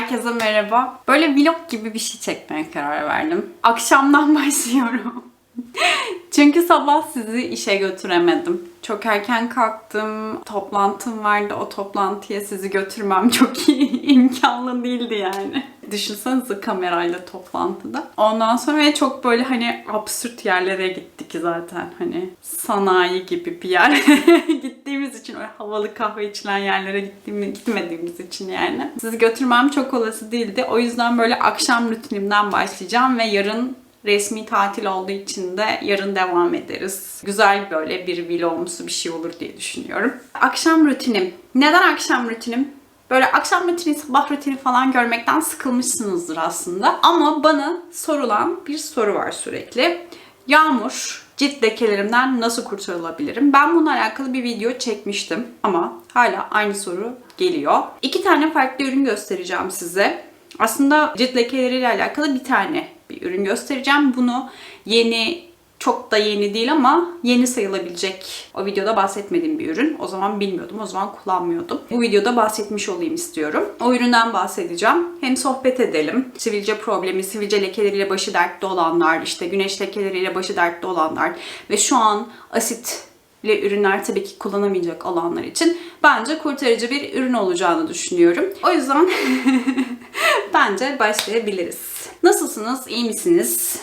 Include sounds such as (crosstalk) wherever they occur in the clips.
Herkese merhaba. Böyle vlog gibi bir şey çekmeye karar verdim. Akşamdan (laughs) başlıyorum. Çünkü sabah sizi işe götüremedim. Çok erken kalktım, toplantım vardı. O toplantıya sizi götürmem çok (laughs) iyi imkanlı değildi yani. Düşünsenize kamerayla toplantıda. Ondan sonra çok böyle hani absürt yerlere gittik zaten. Hani sanayi gibi bir yer (laughs) gittiğimiz için öyle havalı kahve içilen yerlere gittiğimiz, gitmediğimiz için yani. Sizi götürmem çok olası değildi. O yüzden böyle akşam rutinimden başlayacağım ve yarın resmi tatil olduğu için de yarın devam ederiz. Güzel böyle bir vlogumsu bir şey olur diye düşünüyorum. Akşam rutinim. Neden akşam rutinim? Böyle akşam rutini, sabah rutini falan görmekten sıkılmışsınızdır aslında. Ama bana sorulan bir soru var sürekli. Yağmur, cilt lekelerimden nasıl kurtarılabilirim? Ben bununla alakalı bir video çekmiştim ama hala aynı soru geliyor. İki tane farklı ürün göstereceğim size. Aslında cilt lekeleriyle alakalı bir tane bir ürün göstereceğim. Bunu yeni çok da yeni değil ama yeni sayılabilecek o videoda bahsetmediğim bir ürün. O zaman bilmiyordum, o zaman kullanmıyordum. Bu videoda bahsetmiş olayım istiyorum. O üründen bahsedeceğim. Hem sohbet edelim. Sivilce problemi, sivilce lekeleriyle başı dertli olanlar, işte güneş lekeleriyle başı dertli olanlar ve şu an asit ürünler tabii ki kullanamayacak olanlar için bence kurtarıcı bir ürün olacağını düşünüyorum. O yüzden (laughs) bence başlayabiliriz. Nasılsınız? İyi misiniz?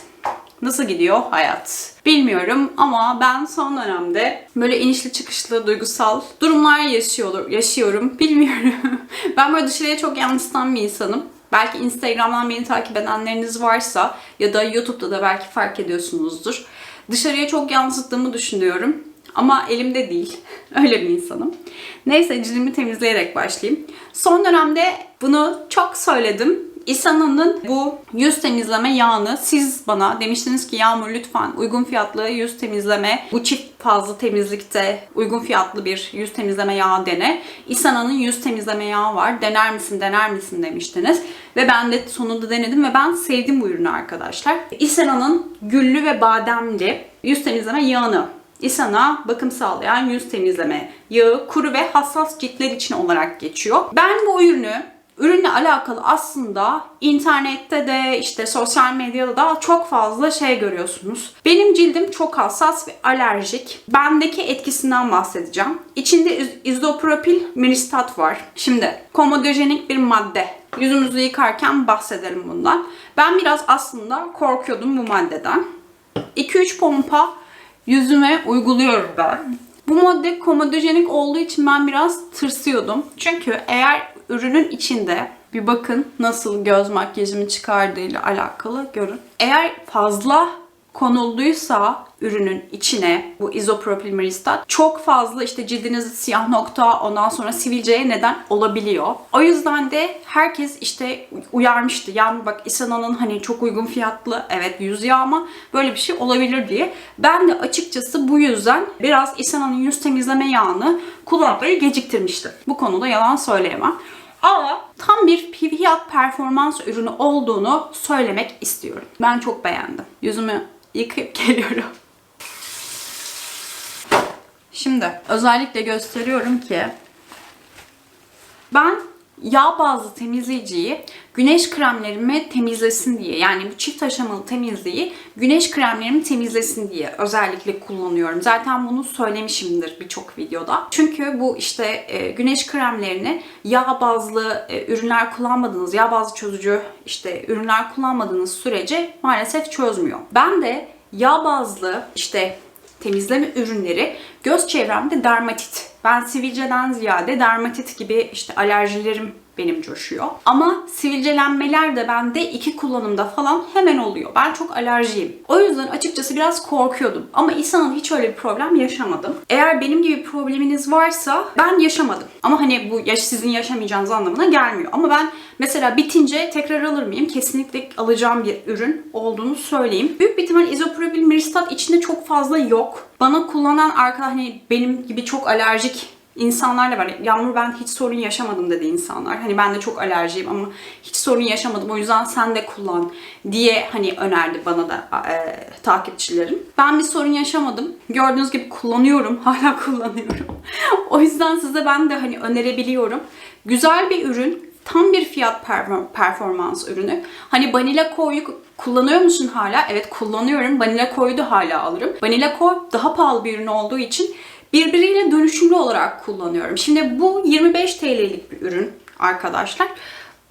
Nasıl gidiyor hayat? Bilmiyorum ama ben son dönemde böyle inişli çıkışlı duygusal durumlar yaşıyor, yaşıyorum. (laughs) Bilmiyorum. ben böyle dışarıya çok yansıtan bir insanım. Belki Instagram'dan beni takip edenleriniz varsa ya da YouTube'da da belki fark ediyorsunuzdur. Dışarıya çok yansıttığımı düşünüyorum. Ama elimde değil. (laughs) Öyle bir insanım. Neyse cildimi temizleyerek başlayayım. Son dönemde bunu çok söyledim. İsana'nın bu yüz temizleme yağını siz bana demiştiniz ki Yağmur lütfen uygun fiyatlı yüz temizleme bu çift fazla temizlikte uygun fiyatlı bir yüz temizleme yağı dene. İsana'nın yüz temizleme yağı var. Dener misin dener misin demiştiniz. Ve ben de sonunda denedim ve ben sevdim bu ürünü arkadaşlar. İsana'nın güllü ve bademli yüz temizleme yağını İsana bakım sağlayan yüz temizleme yağı kuru ve hassas ciltler için olarak geçiyor. Ben bu ürünü ürünle alakalı aslında internette de işte sosyal medyada da çok fazla şey görüyorsunuz. Benim cildim çok hassas ve alerjik. Bendeki etkisinden bahsedeceğim. İçinde iz- izopropil meristat var. Şimdi komodojenik bir madde. Yüzümüzü yıkarken bahsedelim bundan. Ben biraz aslında korkuyordum bu maddeden. 2-3 pompa yüzüme uyguluyorum ben. Bu madde komodojenik olduğu için ben biraz tırsıyordum. Çünkü eğer ürünün içinde bir bakın nasıl göz makyajımı çıkardığıyla alakalı görün. Eğer fazla konulduysa ürünün içine bu izopropil meristat çok fazla işte cildinizde siyah nokta ondan sonra sivilceye neden olabiliyor. O yüzden de herkes işte uyarmıştı. Yani bak Isana'nın hani çok uygun fiyatlı evet yüz yağı ama böyle bir şey olabilir diye. Ben de açıkçası bu yüzden biraz Isana'nın yüz temizleme yağını kullanmayı geciktirmiştim. Bu konuda yalan söyleyemem. Ama tam bir fiyat performans ürünü olduğunu söylemek istiyorum. Ben çok beğendim. Yüzümü yıkayıp geliyorum. Şimdi özellikle gösteriyorum ki ben yağ bazlı temizleyiciyi güneş kremlerimi temizlesin diye yani bu çift aşamalı temizliği güneş kremlerimi temizlesin diye özellikle kullanıyorum. Zaten bunu söylemişimdir birçok videoda. Çünkü bu işte e, güneş kremlerini yağ bazlı e, ürünler kullanmadığınız, yağ bazlı çözücü işte ürünler kullanmadığınız sürece maalesef çözmüyor. Ben de yağ bazlı işte temizleme ürünleri göz çevremde dermatit. Ben sivilceden ziyade dermatit gibi işte alerjilerim benim coşuyor. Ama sivilcelenmeler de bende iki kullanımda falan hemen oluyor. Ben çok alerjiyim. O yüzden açıkçası biraz korkuyordum. Ama İsa'nın hiç öyle bir problem yaşamadım. Eğer benim gibi probleminiz varsa ben yaşamadım. Ama hani bu yaş sizin yaşamayacağınız anlamına gelmiyor. Ama ben mesela bitince tekrar alır mıyım? Kesinlikle alacağım bir ürün olduğunu söyleyeyim. Büyük bir ihtimal izopropil meristat içinde çok fazla yok. Bana kullanan arkadaş hani benim gibi çok alerjik insanlar da var. Yağmur ben hiç sorun yaşamadım dedi insanlar. Hani ben de çok alerjiyim ama hiç sorun yaşamadım. O yüzden sen de kullan diye hani önerdi bana da e, takipçilerim. Ben bir sorun yaşamadım. Gördüğünüz gibi kullanıyorum. (laughs) Hala kullanıyorum. o yüzden size ben de hani önerebiliyorum. Güzel bir ürün Tam bir fiyat perform- performans ürünü. Hani Vanilla Ko'yu kullanıyor musun hala? Evet kullanıyorum. Vanilla Ko'yu da hala alırım. Vanilla Ko daha pahalı bir ürün olduğu için birbiriyle dönüşümlü olarak kullanıyorum. Şimdi bu 25 TL'lik bir ürün arkadaşlar.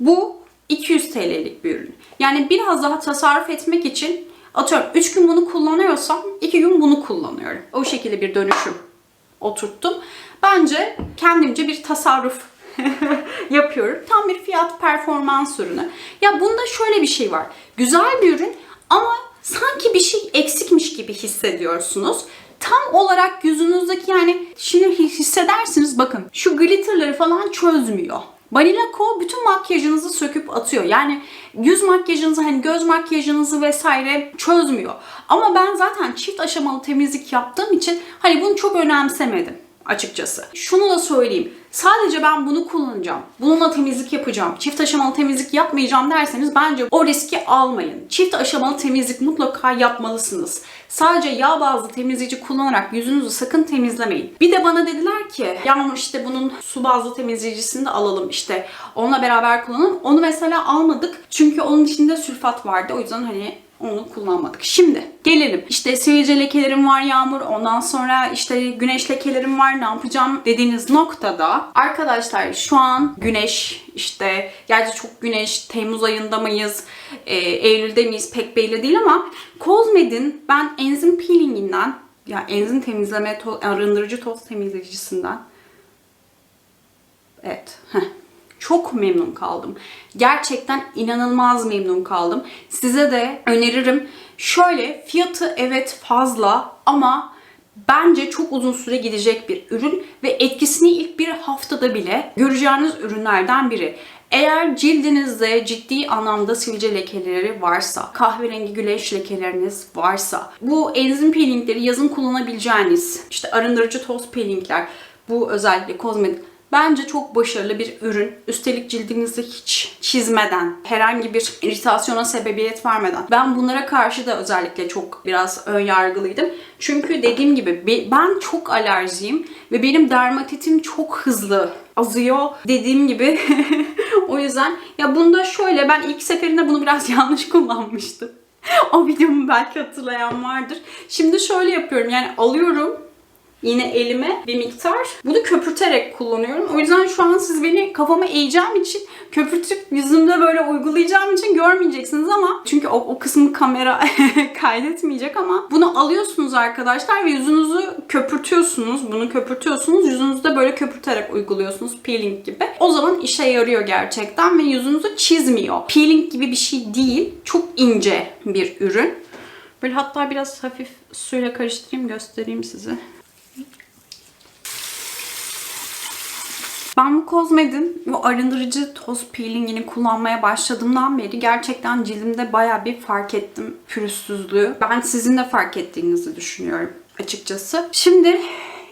Bu 200 TL'lik bir ürün. Yani biraz daha tasarruf etmek için atıyorum 3 gün bunu kullanıyorsam 2 gün bunu kullanıyorum. O şekilde bir dönüşüm oturttum. Bence kendimce bir tasarruf (laughs) yapıyorum. Tam bir fiyat performans ürünü. Ya bunda şöyle bir şey var. Güzel bir ürün ama sanki bir şey eksikmiş gibi hissediyorsunuz. Tam olarak yüzünüzdeki yani şimdi hissedersiniz bakın şu glitterları falan çözmüyor. Vanilla Co bütün makyajınızı söküp atıyor. Yani yüz makyajınızı hani göz makyajınızı vesaire çözmüyor. Ama ben zaten çift aşamalı temizlik yaptığım için hani bunu çok önemsemedim açıkçası. Şunu da söyleyeyim. Sadece ben bunu kullanacağım. Bununla temizlik yapacağım. Çift aşamalı temizlik yapmayacağım derseniz bence o riski almayın. Çift aşamalı temizlik mutlaka yapmalısınız. Sadece yağ bazlı temizleyici kullanarak yüzünüzü sakın temizlemeyin. Bir de bana dediler ki Yağmur işte bunun su bazlı temizleyicisini de alalım işte onunla beraber kullanın. Onu mesela almadık çünkü onun içinde sülfat vardı. O yüzden hani onu kullanmadık. Şimdi gelelim. İşte sivilce lekelerim var Yağmur. Ondan sonra işte güneş lekelerim var. Ne yapacağım dediğiniz noktada arkadaşlar şu an güneş işte gerçi çok güneş Temmuz ayında mıyız? e, Eylül'de miyiz? Pek belli değil ama Cosmed'in ben enzim peelinginden ya enzim temizleme toz, arındırıcı toz temizleyicisinden Evet. heh. Çok memnun kaldım. Gerçekten inanılmaz memnun kaldım. Size de öneririm. Şöyle fiyatı evet fazla ama bence çok uzun süre gidecek bir ürün ve etkisini ilk bir haftada bile göreceğiniz ürünlerden biri. Eğer cildinizde ciddi anlamda sivilce lekeleri varsa, kahverengi güneş lekeleriniz varsa, bu enzim peelingleri yazın kullanabileceğiniz, işte arındırıcı toz peelingler, bu özellikle kozmetik Bence çok başarılı bir ürün. Üstelik cildinizi hiç çizmeden, herhangi bir iritasyona sebebiyet vermeden. Ben bunlara karşı da özellikle çok biraz ön yargılıydım. Çünkü dediğim gibi be- ben çok alerjiyim ve benim dermatitim çok hızlı azıyor dediğim gibi. (laughs) o yüzden ya bunda şöyle ben ilk seferinde bunu biraz (laughs) yanlış kullanmıştım. (laughs) o videomu belki hatırlayan vardır. Şimdi şöyle yapıyorum yani alıyorum yine elime bir miktar. Bunu köpürterek kullanıyorum. O yüzden şu an siz beni kafama eğeceğim için köpürtüp yüzümde böyle uygulayacağım için görmeyeceksiniz ama çünkü o, o kısmı kamera (laughs) kaydetmeyecek ama bunu alıyorsunuz arkadaşlar ve yüzünüzü köpürtüyorsunuz. Bunu köpürtüyorsunuz. Yüzünüzde böyle köpürterek uyguluyorsunuz peeling gibi. O zaman işe yarıyor gerçekten ve yüzünüzü çizmiyor. Peeling gibi bir şey değil. Çok ince bir ürün. Böyle hatta biraz hafif suyla karıştırayım göstereyim size. Ben bu Cosmed'in bu arındırıcı toz peelingini kullanmaya başladığımdan beri gerçekten cildimde baya bir fark ettim pürüzsüzlüğü. Ben sizin de fark ettiğinizi düşünüyorum açıkçası. Şimdi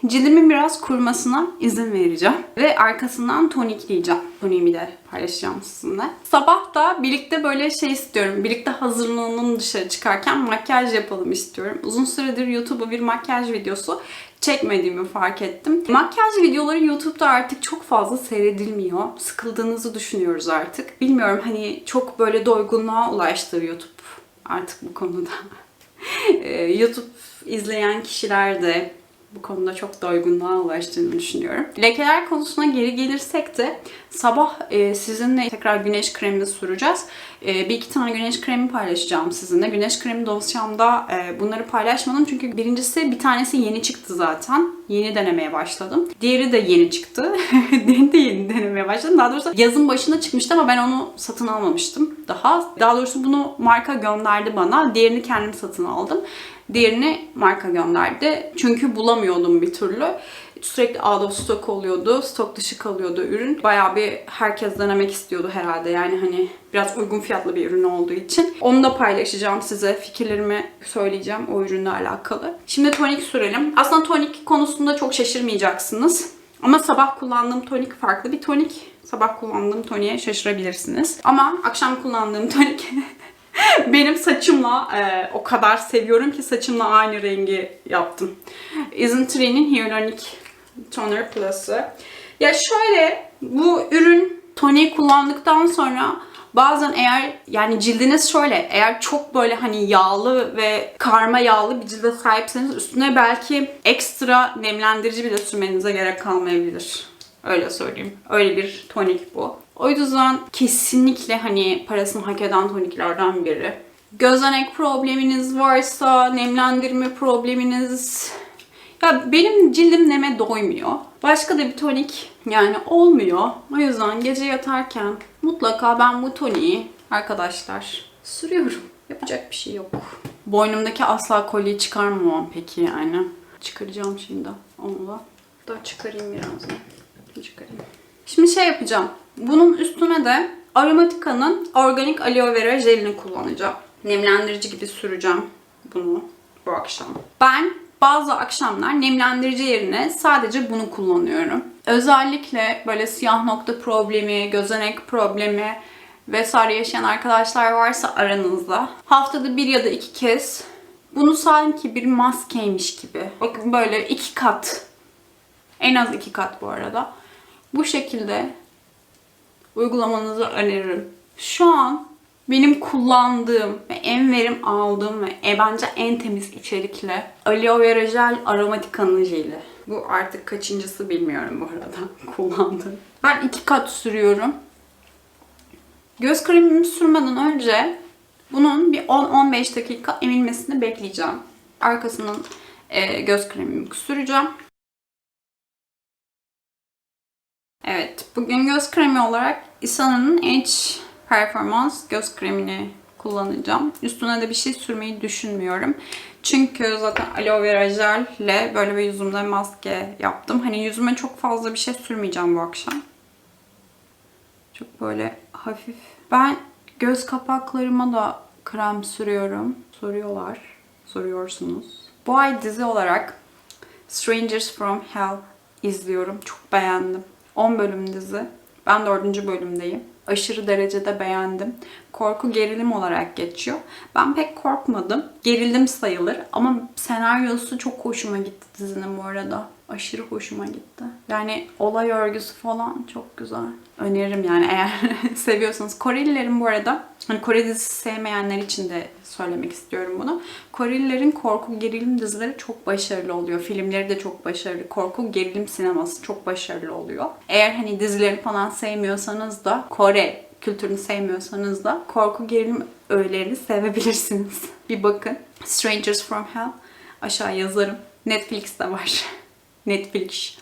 cildimin biraz kurumasına izin vereceğim. Ve arkasından tonikleyeceğim. Toniğimi de paylaşacağım sizinle. Sabah da birlikte böyle şey istiyorum. Birlikte hazırlanalım dışarı çıkarken makyaj yapalım istiyorum. Uzun süredir YouTube'a bir makyaj videosu çekmediğimi fark ettim. Makyaj videoları YouTube'da artık çok fazla seyredilmiyor. Sıkıldığınızı düşünüyoruz artık. Bilmiyorum hani çok böyle doygunluğa ulaştı YouTube artık bu konuda. (laughs) Ee, YouTube izleyen kişiler de bu konuda çok doygunluğa ulaştığını düşünüyorum. Lekeler konusuna geri gelirsek de sabah e, sizinle tekrar güneş kremini süreceğiz. E, bir iki tane güneş kremi paylaşacağım sizinle. Güneş kremi dosyamda e, bunları paylaşmadım çünkü birincisi bir tanesi yeni çıktı zaten. Yeni denemeye başladım. Diğeri de yeni çıktı. (laughs) Diğerini de yeni denemeye başladım. Daha doğrusu yazın başında çıkmıştı ama ben onu satın almamıştım daha. Daha doğrusu bunu marka gönderdi bana. Diğerini kendim satın aldım. Diğerini marka gönderdi. Çünkü bulamıyordum bir türlü. Sürekli out of stock oluyordu. Stok dışı kalıyordu ürün. Bayağı bir herkes denemek istiyordu herhalde. Yani hani biraz uygun fiyatlı bir ürün olduğu için. Onu da paylaşacağım size. Fikirlerimi söyleyeceğim o ürünle alakalı. Şimdi tonik sürelim. Aslında tonik konusunda çok şaşırmayacaksınız. Ama sabah kullandığım tonik farklı bir tonik. Sabah kullandığım toniğe şaşırabilirsiniz. Ama akşam kullandığım tonik (laughs) benim saçımla e, o kadar seviyorum ki saçımla aynı rengi yaptım. Isn't Tree'nin Hyaluronic Toner Plus'ı. Ya şöyle bu ürün Toniği kullandıktan sonra bazen eğer yani cildiniz şöyle eğer çok böyle hani yağlı ve karma yağlı bir cilde sahipseniz üstüne belki ekstra nemlendirici bile sürmenize gerek kalmayabilir. Öyle söyleyeyim. Öyle bir tonik bu. O yüzden kesinlikle hani parasını hak eden toniklerden biri. Gözenek probleminiz varsa, nemlendirme probleminiz... Ya benim cildim neme doymuyor. Başka da bir tonik yani olmuyor. O yüzden gece yatarken mutlaka ben bu toniği arkadaşlar sürüyorum. Yapacak bir şey yok. Boynumdaki asla kolyeyi çıkarmamam peki yani. Çıkaracağım şimdi onu da. Da çıkarayım birazdan. Çıkarayım. Şimdi şey yapacağım. Bunun üstüne de Aromatica'nın organik aloe vera jelini kullanacağım. Nemlendirici gibi süreceğim bunu bu akşam. Ben bazı akşamlar nemlendirici yerine sadece bunu kullanıyorum. Özellikle böyle siyah nokta problemi, gözenek problemi vesaire yaşayan arkadaşlar varsa aranızda haftada bir ya da iki kez bunu sanki bir maskeymiş gibi. Bakın böyle iki kat. En az iki kat bu arada. Bu şekilde uygulamanızı öneririm. Şu an benim kullandığım ve en verim aldığım ve e, bence en temiz içerikli aloe vera jel aromatika'nın jeli. Bu artık kaçıncısı bilmiyorum bu arada (laughs) kullandığım. Ben iki kat sürüyorum. Göz kremimi sürmeden önce bunun bir 10-15 dakika emilmesini bekleyeceğim. Arkasından e, göz kremimi süreceğim. Evet, bugün göz kremi olarak Isana'nın Edge Performans göz kremini kullanacağım. Üstüne de bir şey sürmeyi düşünmüyorum. Çünkü zaten aloe vera jel ile böyle bir yüzümde maske yaptım. Hani yüzüme çok fazla bir şey sürmeyeceğim bu akşam. Çok böyle hafif. Ben göz kapaklarıma da krem sürüyorum. Soruyorlar. Soruyorsunuz. Bu ay dizi olarak Strangers from Hell izliyorum. Çok beğendim. 10 bölüm dizi. Ben 4. bölümdeyim. Aşırı derecede beğendim. Korku gerilim olarak geçiyor. Ben pek korkmadım. Gerildim sayılır ama senaryosu çok hoşuma gitti dizinin bu arada. Aşırı hoşuma gitti. Yani olay örgüsü falan çok güzel. Öneririm yani eğer (laughs) seviyorsanız. Korelilerin bu arada hani Kore dizisi sevmeyenler için de söylemek istiyorum bunu. Korelilerin korku gerilim dizileri çok başarılı oluyor. Filmleri de çok başarılı. Korku gerilim sineması çok başarılı oluyor. Eğer hani dizileri falan sevmiyorsanız da Kore kültürünü sevmiyorsanız da korku gerilim öğelerini sevebilirsiniz. (laughs) Bir bakın. Strangers from Hell aşağı yazarım. Netflix'te var. (laughs) Netflix.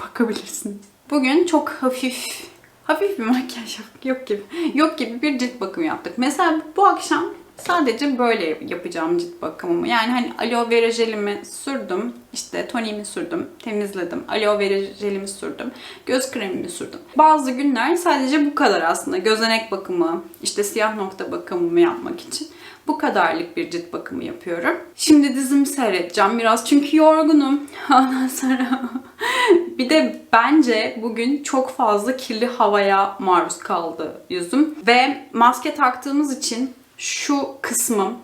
Bakabilirsiniz. Bugün çok hafif hafif bir makyaj yok, gibi. Yok gibi bir cilt bakımı yaptık. Mesela bu akşam sadece böyle yapacağım cilt bakımımı. Yani hani aloe vera jelimi sürdüm. işte tonimi sürdüm. Temizledim. Aloe vera jelimi sürdüm. Göz kremimi sürdüm. Bazı günler sadece bu kadar aslında. Gözenek bakımı, işte siyah nokta bakımımı yapmak için. Bu kadarlık bir cilt bakımı yapıyorum. Şimdi dizimi seyredeceğim biraz çünkü yorgunum. (laughs) Ondan sonra (laughs) bir de bence bugün çok fazla kirli havaya maruz kaldı yüzüm. Ve maske taktığımız için şu kısmım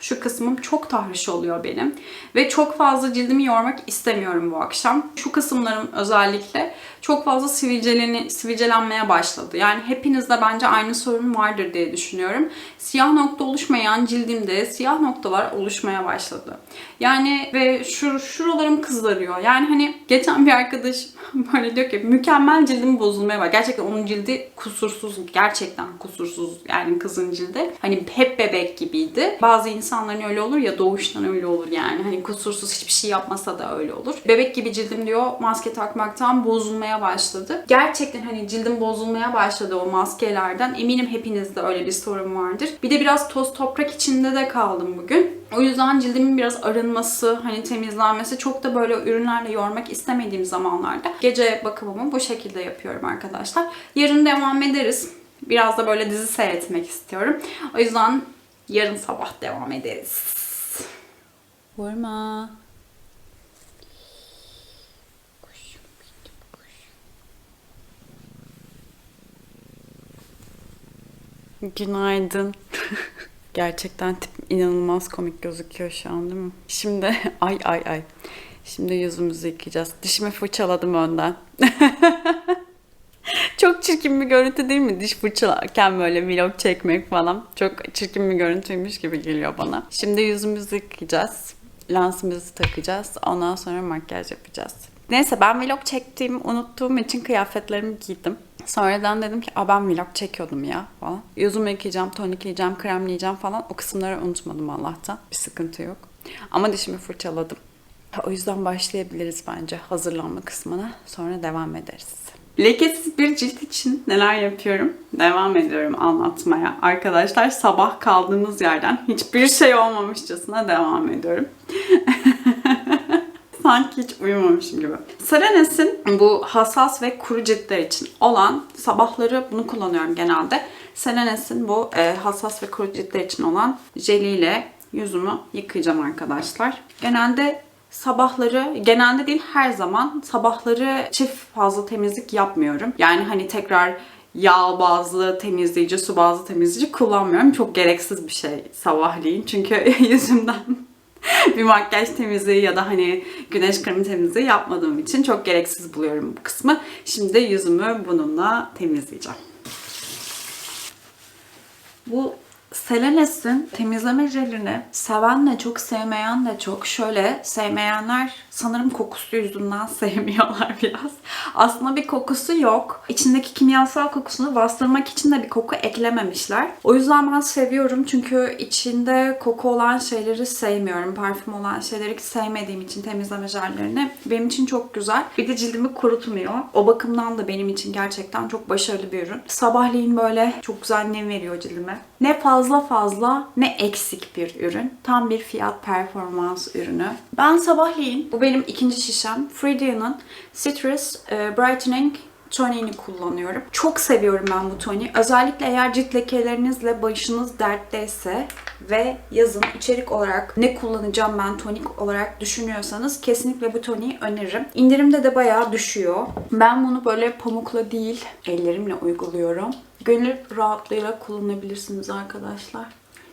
şu kısmım çok tahriş oluyor benim. Ve çok fazla cildimi yormak istemiyorum bu akşam. Şu kısımlarım özellikle çok fazla sivilceleni, sivilcelenmeye başladı. Yani hepinizde bence aynı sorun vardır diye düşünüyorum. Siyah nokta oluşmayan cildimde siyah noktalar oluşmaya başladı. Yani ve şu şuralarım kızarıyor. Yani hani geçen bir arkadaş (laughs) böyle diyor ki mükemmel cildim bozulmaya var. Gerçekten onun cildi kusursuz. Gerçekten kusursuz. Yani kızın cildi. Hani hep bebek gibiydi. Bazı insanların öyle olur ya doğuştan öyle olur yani. Hani kusursuz hiçbir şey yapmasa da öyle olur. Bebek gibi cildim diyor maske takmaktan bozulmaya başladı. Gerçekten hani cildim bozulmaya başladı o maskelerden. Eminim hepinizde öyle bir sorun vardır. Bir de biraz toz toprak içinde de kaldım bugün. O yüzden cildimin biraz arınması, hani temizlenmesi çok da böyle ürünlerle yormak istemediğim zamanlarda gece bakımımı bu şekilde yapıyorum arkadaşlar. Yarın devam ederiz. Biraz da böyle dizi seyretmek istiyorum. O yüzden yarın sabah devam ederiz. Vurma. Günaydın. (laughs) Gerçekten tip inanılmaz komik gözüküyor şu an değil mi? Şimdi (laughs) ay ay ay. Şimdi yüzümüzü yıkayacağız. Dişimi fırçaladım önden. (laughs) Çok çirkin bir görüntü değil mi? Diş fırçalarken böyle vlog çekmek falan. Çok çirkin bir görüntüymüş gibi geliyor bana. Şimdi yüzümüzü yıkayacağız. Lensimizi takacağız. Ondan sonra makyaj yapacağız. Neyse ben vlog çektiğimi unuttuğum için kıyafetlerimi giydim. Sonradan dedim ki Aa, ben vlog çekiyordum ya falan. Yüzümü yıkayacağım, tonikleyeceğim, kremleyeceğim falan. O kısımları unutmadım Allah'tan. Bir sıkıntı yok. Ama dişimi fırçaladım. O yüzden başlayabiliriz bence hazırlanma kısmına. Sonra devam ederiz. Lekesiz bir cilt için neler yapıyorum? Devam ediyorum anlatmaya. Arkadaşlar sabah kaldığımız yerden hiçbir şey olmamışçasına devam ediyorum. (laughs) Sanki hiç uyumamışım gibi. Selenes'in bu hassas ve kuru ciltler için olan sabahları bunu kullanıyorum genelde. Selenes'in bu e, hassas ve kuru ciltler için olan jeliyle yüzümü yıkayacağım arkadaşlar. Genelde sabahları, genelde değil her zaman sabahları çift fazla temizlik yapmıyorum. Yani hani tekrar yağ bazlı temizleyici, su bazlı temizleyici kullanmıyorum. Çok gereksiz bir şey sabahleyin. Çünkü (laughs) yüzümden (laughs) bir makyaj temizliği ya da hani güneş kremi temizliği yapmadığım için çok gereksiz buluyorum bu kısmı. Şimdi yüzümü bununla temizleyeceğim. Bu Selenes'in temizleme jelini seven de çok sevmeyen de çok. Şöyle sevmeyenler sanırım kokusu yüzünden (laughs) sevmiyorlar biraz. Aslında bir kokusu yok. İçindeki kimyasal kokusunu bastırmak için de bir koku eklememişler. O yüzden ben seviyorum çünkü içinde koku olan şeyleri sevmiyorum. Parfüm olan şeyleri sevmediğim için temizleme jellerini. Benim için çok güzel. Bir de cildimi kurutmuyor. O bakımdan da benim için gerçekten çok başarılı bir ürün. Sabahleyin böyle çok güzel nem veriyor cildime. Ne fazla fazla ne eksik bir ürün. Tam bir fiyat performans ürünü. Ben sabahleyin, bu benim ikinci şişem, Fredia'nın Citrus e, Brightening toniğini kullanıyorum. Çok seviyorum ben bu toniği. Özellikle eğer cilt lekelerinizle başınız dertteyse ve yazın içerik olarak ne kullanacağım ben tonik olarak düşünüyorsanız kesinlikle bu toniği öneririm. İndirimde de bayağı düşüyor. Ben bunu böyle pamukla değil ellerimle uyguluyorum. Gönül rahatlığıyla kullanabilirsiniz arkadaşlar.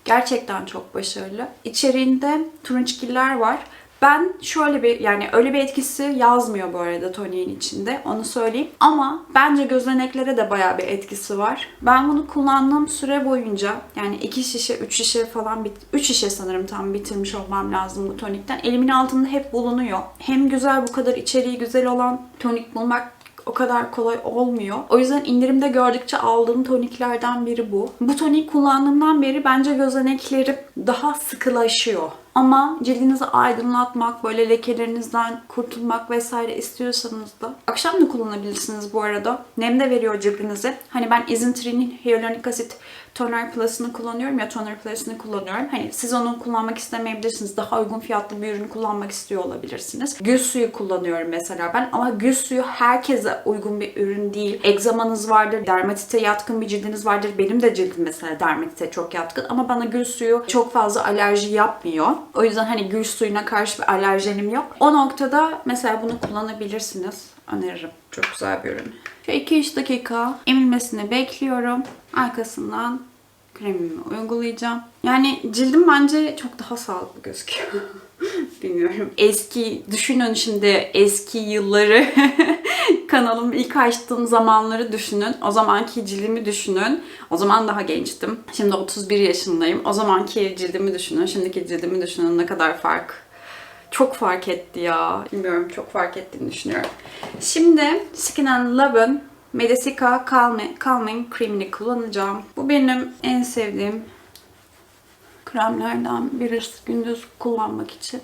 Gerçekten çok başarılı. İçeriğinde turunçgiller var. Ben şöyle bir yani öyle bir etkisi yazmıyor bu arada toniğin içinde onu söyleyeyim. Ama bence gözeneklere de bayağı bir etkisi var. Ben bunu kullandığım süre boyunca yani 2 şişe 3 şişe falan bit 3 şişe sanırım tam bitirmiş olmam lazım bu tonikten. Elimin altında hep bulunuyor. Hem güzel bu kadar içeriği güzel olan tonik bulmak o kadar kolay olmuyor. O yüzden indirimde gördükçe aldığım toniklerden biri bu. Bu tonik kullandığımdan beri bence gözeneklerim daha sıkılaşıyor. Ama cildinizi aydınlatmak, böyle lekelerinizden kurtulmak vesaire istiyorsanız da akşam da kullanabilirsiniz bu arada. Nem de veriyor cildinize. Hani ben Isntrine'in Hyaluronic Acid Toner Plus'ını kullanıyorum ya Toner Plus'ını kullanıyorum. Hani siz onu kullanmak istemeyebilirsiniz. Daha uygun fiyatlı bir ürün kullanmak istiyor olabilirsiniz. Gül suyu kullanıyorum mesela ben ama gül suyu herkese uygun bir ürün değil. Egzamanız vardır, dermatite yatkın bir cildiniz vardır. Benim de cildim mesela dermatite çok yatkın ama bana gül suyu çok fazla alerji yapmıyor. O yüzden hani gül suyuna karşı bir alerjenim yok. O noktada mesela bunu kullanabilirsiniz. Öneririm. Çok güzel bir ürün. 2-3 dakika emilmesini bekliyorum. Arkasından kremimi uygulayacağım. Yani cildim bence çok daha sağlıklı gözüküyor. (laughs) Bilmiyorum. Eski, düşünün şimdi eski yılları (laughs) kanalımı ilk açtığım zamanları düşünün. O zamanki cildimi düşünün. O zaman daha gençtim. Şimdi 31 yaşındayım. O zamanki cildimi düşünün. Şimdiki cildimi düşünün. Ne kadar fark çok fark etti ya. Bilmiyorum çok fark ettiğini düşünüyorum. Şimdi Skin and Love'ın Medesica Calming, Calming Cream'ini kullanacağım. Bu benim en sevdiğim kremlerden biri gündüz kullanmak için.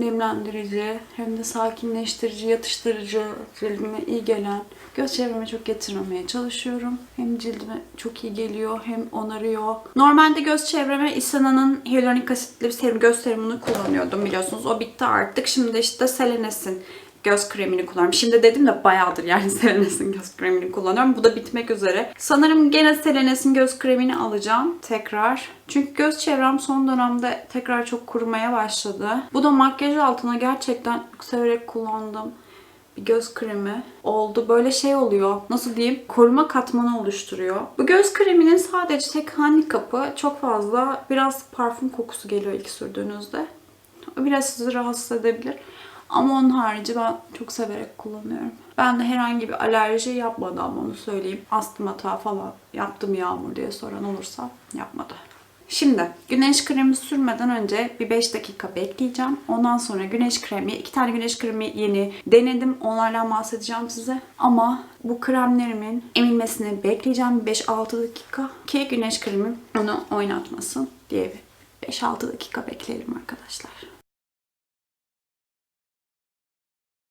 Nemlendirici, hem de sakinleştirici, yatıştırıcı, cildime iyi gelen. Göz çevreme çok getirmemeye çalışıyorum. Hem cildime çok iyi geliyor hem onarıyor. Normalde göz çevreme Isana'nın hyaluronik asitli bir serum göz serumunu kullanıyordum biliyorsunuz. O bitti artık. Şimdi işte Selenes'in göz kremini kullanıyorum. Şimdi dedim de bayağıdır yani (laughs) Selenes'in göz kremini kullanıyorum. Bu da bitmek üzere. Sanırım gene Selenes'in göz kremini alacağım tekrar. Çünkü göz çevrem son dönemde tekrar çok kurumaya başladı. Bu da makyaj altına gerçekten severek kullandığım bir göz kremi oldu. Böyle şey oluyor. Nasıl diyeyim? Koruma katmanı oluşturuyor. Bu göz kreminin sadece tek handikapı çok fazla biraz parfüm kokusu geliyor ilk sürdüğünüzde. Biraz sizi rahatsız edebilir. Ama onun harici ben çok severek kullanıyorum. Ben de herhangi bir alerji yapmadı ama onu söyleyeyim. Astım hata falan yaptım Yağmur diye soran olursa yapmadı. Şimdi güneş kremi sürmeden önce bir 5 dakika bekleyeceğim. Ondan sonra güneş kremi, iki tane güneş kremi yeni denedim. Onlardan bahsedeceğim size. Ama bu kremlerimin emilmesini bekleyeceğim 5-6 dakika ki güneş kremi onu oynatmasın diye bir 5-6 dakika bekleyelim arkadaşlar.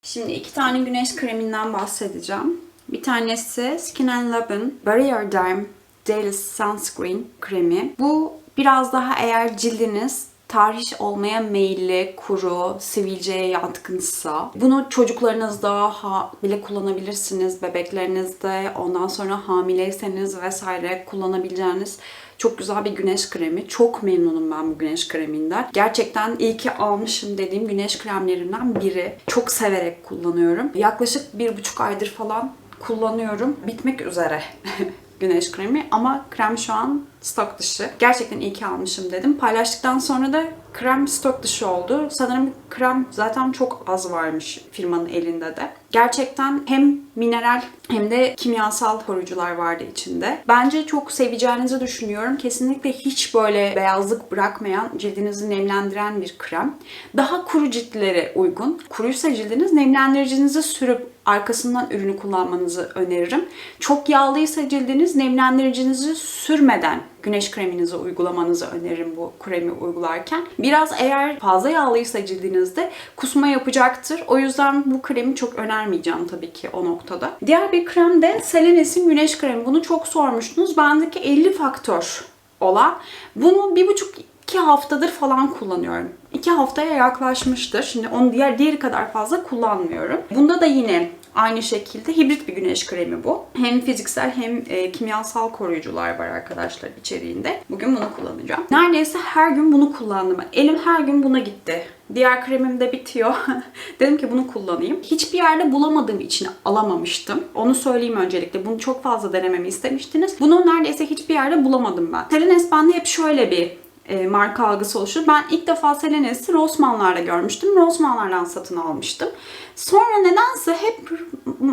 Şimdi iki tane güneş kreminden bahsedeceğim. Bir tanesi Skin Lab'ın Barrier Derm Daily Sunscreen kremi. Bu biraz daha eğer cildiniz tahriş olmaya meyilli, kuru, sivilceye yatkınsa bunu çocuklarınızda ha, bile kullanabilirsiniz. Bebeklerinizde, ondan sonra hamileyseniz vesaire kullanabileceğiniz çok güzel bir güneş kremi. Çok memnunum ben bu güneş kreminden. Gerçekten iyi ki almışım dediğim güneş kremlerinden biri. Çok severek kullanıyorum. Yaklaşık bir buçuk aydır falan kullanıyorum. Bitmek üzere (laughs) güneş kremi ama krem şu an stok dışı. Gerçekten iyi ki almışım dedim. Paylaştıktan sonra da krem stok dışı oldu. Sanırım krem zaten çok az varmış firmanın elinde de. Gerçekten hem mineral hem de kimyasal koruyucular vardı içinde. Bence çok seveceğinizi düşünüyorum. Kesinlikle hiç böyle beyazlık bırakmayan, cildinizi nemlendiren bir krem. Daha kuru ciltlere uygun. Kuruysa cildiniz nemlendiricinizi sürüp arkasından ürünü kullanmanızı öneririm. Çok yağlıysa cildiniz nemlendiricinizi sürmeden güneş kreminizi uygulamanızı öneririm bu kremi uygularken. Biraz eğer fazla yağlıysa cildinizde kusma yapacaktır. O yüzden bu kremi çok önermeyeceğim tabii ki o noktada. Diğer bir krem de Selenes'in güneş kremi. Bunu çok sormuştunuz. Bendeki 50 faktör olan. Bunu bir buçuk iki haftadır falan kullanıyorum. İki haftaya yaklaşmıştır. Şimdi onu diğer diğeri kadar fazla kullanmıyorum. Bunda da yine Aynı şekilde hibrit bir güneş kremi bu. Hem fiziksel hem e, kimyasal koruyucular var arkadaşlar içeriğinde. Bugün bunu kullanacağım. Neredeyse her gün bunu kullandım. Elim her gün buna gitti. Diğer kremim de bitiyor. (laughs) Dedim ki bunu kullanayım. Hiçbir yerde bulamadığım için alamamıştım. Onu söyleyeyim öncelikle. Bunu çok fazla denememi istemiştiniz. Bunu neredeyse hiçbir yerde bulamadım ben. Selenes bende hep şöyle bir e, marka algısı oluşur. Ben ilk defa Selenes'i Rossmann'larda görmüştüm. Rossmann'lardan satın almıştım. Sonra nedense hep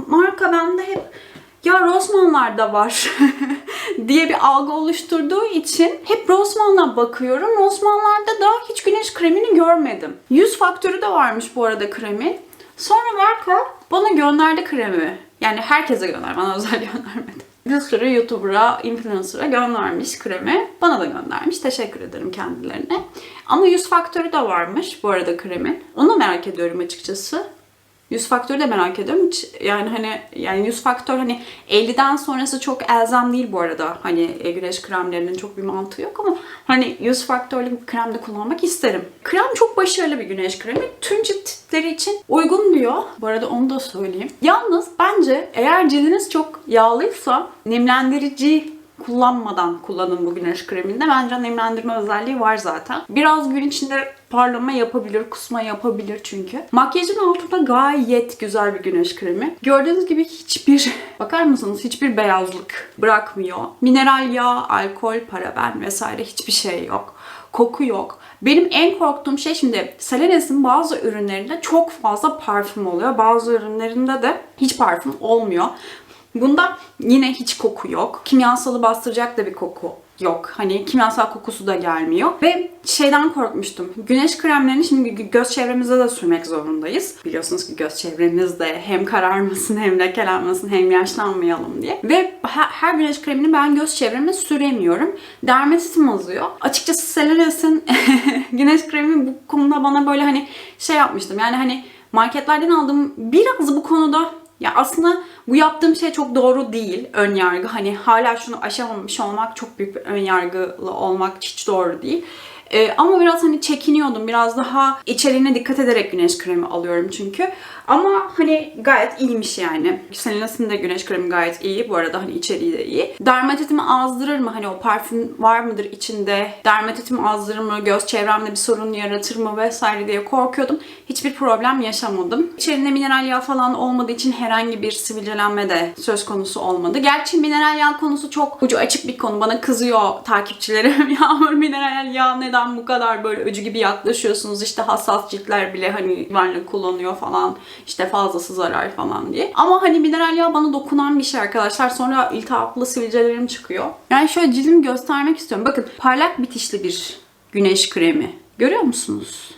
marka bende hep ya Rossmann'larda var (laughs) diye bir algı oluşturduğu için hep Rossmann'a bakıyorum. Rossmann'larda da hiç güneş kremini görmedim. Yüz faktörü de varmış bu arada kremin. Sonra marka bana gönderdi kremi. Yani herkese gönder, bana (laughs) özel göndermedi bir sürü YouTuber'a, influencer'a göndermiş kremi. Bana da göndermiş. Teşekkür ederim kendilerine. Ama yüz faktörü de varmış bu arada kremin. Onu merak ediyorum açıkçası. Yüz faktörü de merak ediyorum. Hiç, yani hani yani yüz faktör hani 50'den sonrası çok elzem değil bu arada. Hani e, güneş kremlerinin çok bir mantığı yok ama hani yüz faktörlü bir krem de kullanmak isterim. Krem çok başarılı bir güneş kremi. Tüm cilt tipleri için uygun diyor. Bu arada onu da söyleyeyim. Yalnız bence eğer cildiniz çok yağlıysa nemlendirici kullanmadan kullanın bu güneş kreminde. Bence nemlendirme özelliği var zaten. Biraz gün içinde parlama yapabilir, kusma yapabilir çünkü. Makyajın altında gayet güzel bir güneş kremi. Gördüğünüz gibi hiçbir, (laughs) bakar mısınız hiçbir beyazlık bırakmıyor. Mineral yağ, alkol, paraben vesaire hiçbir şey yok. Koku yok. Benim en korktuğum şey şimdi Selenes'in bazı ürünlerinde çok fazla parfüm oluyor. Bazı ürünlerinde de hiç parfüm olmuyor. Bunda yine hiç koku yok. Kimyasalı bastıracak da bir koku yok. Hani kimyasal kokusu da gelmiyor. Ve şeyden korkmuştum. Güneş kremlerini şimdi göz çevremize de sürmek zorundayız. Biliyorsunuz ki göz çevremizde hem kararmasın hem lekelenmesin hem yaşlanmayalım diye. Ve her, güneş kremini ben göz çevreme süremiyorum. Dermatitim azıyor. Açıkçası Selenes'in (laughs) güneş kremi bu konuda bana böyle hani şey yapmıştım. Yani hani marketlerden aldığım biraz bu konuda ya aslında bu yaptığım şey çok doğru değil. Ön yargı. Hani hala şunu aşamamış olmak çok büyük bir ön yargılı olmak hiç doğru değil. Ee, ama biraz hani çekiniyordum. Biraz daha içeriğine dikkat ederek güneş kremi alıyorum çünkü. Ama hani gayet iyiymiş yani. Selena'sın da güneş kremi gayet iyi. Bu arada hani içeriği de iyi. Dermatitimi azdırır mı? Hani o parfüm var mıdır içinde? Dermatitimi azdırır mı? Göz çevremde bir sorun yaratır mı? Vesaire diye korkuyordum. Hiçbir problem yaşamadım. İçerinde mineral yağ falan olmadığı için herhangi bir sivilcelenme de söz konusu olmadı. Gerçi mineral yağ konusu çok ucu açık bir konu. Bana kızıyor takipçilerim. (laughs) Yağmur mineral yağ neden bu kadar böyle öcü gibi yaklaşıyorsunuz? İşte hassas ciltler bile hani güvenli kullanıyor falan. İşte fazlası zarar falan diye. Ama hani mineral yağ bana dokunan bir şey arkadaşlar. Sonra iltihaplı sivilcelerim çıkıyor. Yani şöyle cildimi göstermek istiyorum. Bakın parlak bitişli bir güneş kremi. Görüyor musunuz?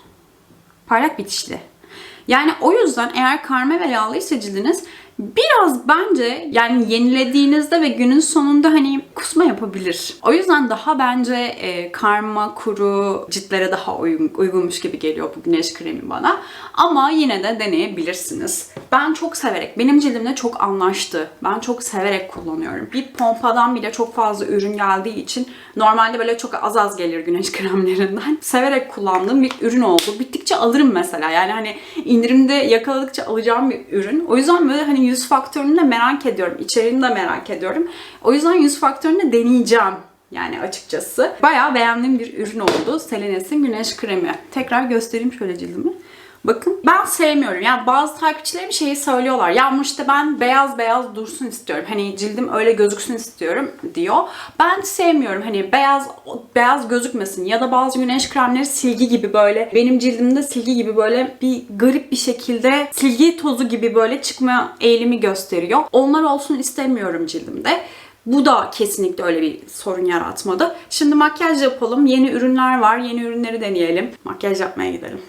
Parlak bitişli. Yani o yüzden eğer karma ve yağlıysa cildiniz biraz bence yani yenilediğinizde ve günün sonunda hani kusma yapabilir. O yüzden daha bence e, karma, kuru ciltlere daha uygun, uygunmuş gibi geliyor bu güneş kremi bana. Ama yine de deneyebilirsiniz. Ben çok severek, benim cildimle çok anlaştı. Ben çok severek kullanıyorum. Bir pompadan bile çok fazla ürün geldiği için normalde böyle çok az az gelir güneş (laughs) kremlerinden. Severek kullandığım bir ürün oldu. Bittikçe alırım mesela. Yani hani indirimde yakaladıkça alacağım bir ürün. O yüzden böyle hani yüz faktörünü de merak ediyorum. İçeriğini de merak ediyorum. O yüzden yüz faktörünü de deneyeceğim. Yani açıkçası. Bayağı beğendiğim bir ürün oldu. Selenes'in güneş kremi. Tekrar göstereyim şöyle cildimi. Bakın ben sevmiyorum. Yani bazı takipçilerim şeyi söylüyorlar. Ya işte ben beyaz beyaz dursun istiyorum. Hani cildim öyle gözüksün istiyorum diyor. Ben sevmiyorum. Hani beyaz beyaz gözükmesin. Ya da bazı güneş kremleri silgi gibi böyle benim cildimde silgi gibi böyle bir garip bir şekilde silgi tozu gibi böyle çıkma eğilimi gösteriyor. Onlar olsun istemiyorum cildimde. Bu da kesinlikle öyle bir sorun yaratmadı. Şimdi makyaj yapalım. Yeni ürünler var. Yeni ürünleri deneyelim. Makyaj yapmaya gidelim.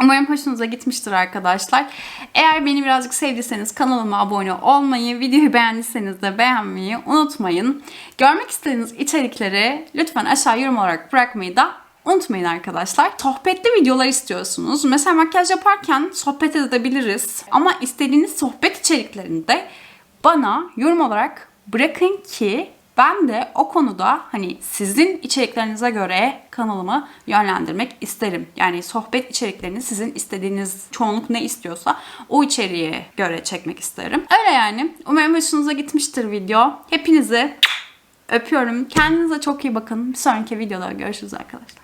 Umarım hoşunuza gitmiştir arkadaşlar. Eğer beni birazcık sevdiyseniz kanalıma abone olmayı, videoyu beğendiyseniz de beğenmeyi unutmayın. Görmek istediğiniz içerikleri lütfen aşağı yorum olarak bırakmayı da unutmayın arkadaşlar. Sohbetli videolar istiyorsunuz. Mesela makyaj yaparken sohbet edebiliriz. Ama istediğiniz sohbet içeriklerini de bana yorum olarak bırakın ki ben de o konuda hani sizin içeriklerinize göre kanalımı yönlendirmek isterim. Yani sohbet içeriklerini sizin istediğiniz çoğunluk ne istiyorsa o içeriğe göre çekmek isterim. Öyle yani. Umarım hoşunuza gitmiştir video. Hepinizi öpüyorum. Kendinize çok iyi bakın. Bir sonraki videoda görüşürüz arkadaşlar.